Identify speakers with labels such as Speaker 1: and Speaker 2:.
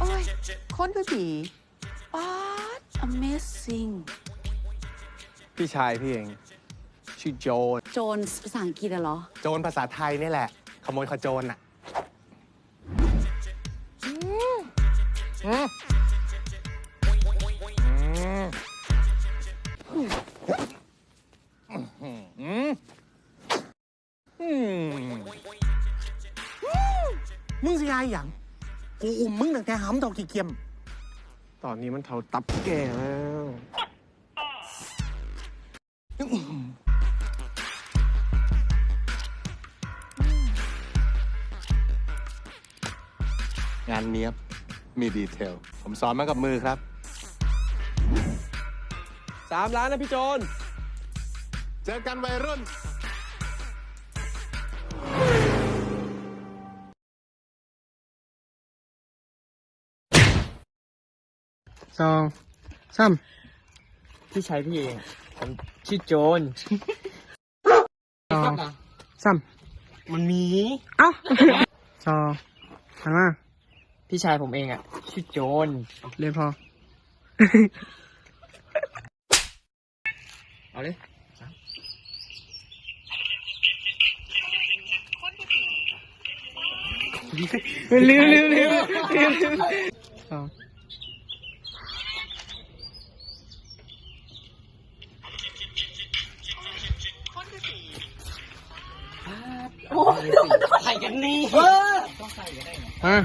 Speaker 1: โอ้ย คนคือผีป๊าด amazing
Speaker 2: พี่ชายพี่เอง ชื่อโจน
Speaker 1: โจนภาษาอังกฤษอะเหรอ
Speaker 2: โจรภาษาไทยนี่แหละ ขโมยขโจรอะอืมอืมอืมอืมอืมอืมมึงสิยายอย่าง กูอุ้มมึงตั้งแต่หำเท่าขี้เกียม ตอนนี้มันเท่าตับแก่แล้ว
Speaker 3: งานเนี้ยบ มีดีเทล ผมสอนมากับมือครับ
Speaker 4: สามล้านนะพี่โจน
Speaker 3: เจอกันวัยรุ่น
Speaker 4: สองสามพี่ชายพี่เองผมชื่อโจน
Speaker 5: สองสาม
Speaker 4: มันมี
Speaker 5: เอ้าสองหันมา
Speaker 4: พี่ชายผมเองอะ ชื่อโจน
Speaker 5: เรียนพอ
Speaker 4: เอาเลย
Speaker 5: ลืมลืมลืมลืม สอง
Speaker 4: ใส่กันนี่
Speaker 5: ฮะ